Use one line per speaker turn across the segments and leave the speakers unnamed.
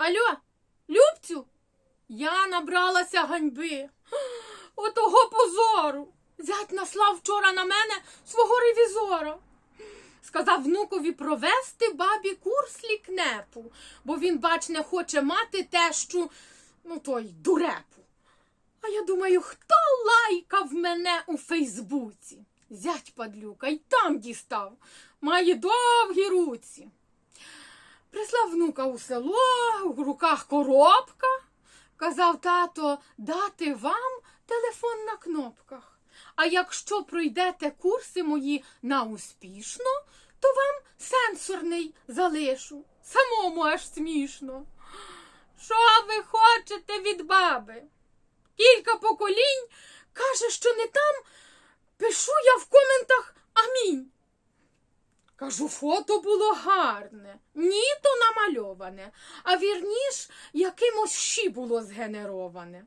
Алло, Любцю, я набралася ганьби. Отого позору. Зять наслав вчора на мене свого ревізора. Сказав внукові провести бабі курс лікнепу, бо він, бач, не хоче мати тещу, ну той дурепу. А я думаю, хто лайкав мене у Фейсбуці? Зять падлюка й там дістав. Має довгі руці. Прислав внука у село, у руках коробка. Казав тато дати вам телефон на кнопках. А якщо пройдете курси мої на успішно, то вам сенсорний залишу. Самому аж смішно. Що ви хочете від баби? Кілька поколінь каже, що не там. Пишу я в коментах амінь. Кажу, фото було гарне, ні то намальоване, а вірніш, якимось щі було згенероване.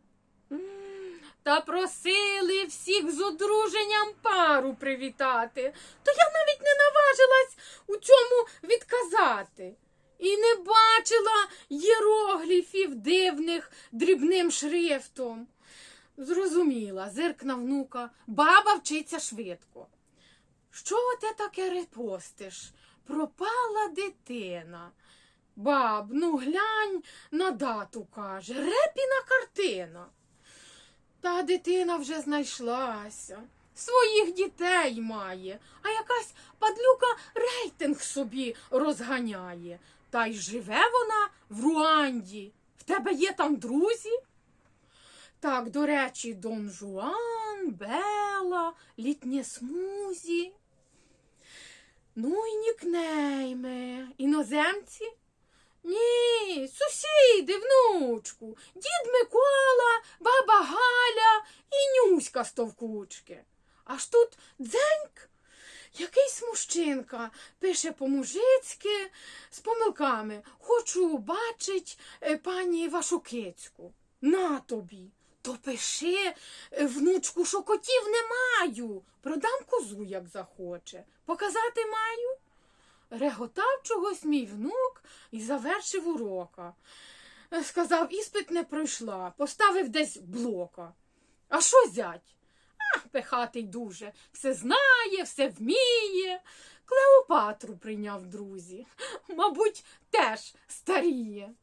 Та просили всіх з одруженням пару привітати, то я навіть не наважилась у цьому відказати. І не бачила єрогліфів дивних дрібним шрифтом. Зрозуміла, зиркна внука, баба вчиться швидко. Що ти таке репостиш? Пропала дитина. Баб, ну глянь на дату каже, репіна картина. Та дитина вже знайшлася. Своїх дітей має, а якась падлюка рейтинг собі розганяє. Та й живе вона в Руанді. В тебе є там друзі? Так, до речі, Дон Жуан, Бела, літнє смузі. Ну і нікнейми. Іноземці? Ні, сусіди, внучку, дід Микола, баба Галя і Нюська з товкучки. Аж тут дзеньк. Якийсь мужчинка пише по-мужицьки з помилками. Хочу бачить е, пані вашу кицьку. На тобі. То пиши, е, внучку, що котів не маю. Продам козу, як захоче. Показати маю. Реготав чогось мій внук і завершив урока. Е, Сказав, іспит не пройшла, поставив десь блока. А що зять? А, пихатий дуже. Все знає, все вміє. Клеопатру прийняв друзі. Мабуть, теж старіє.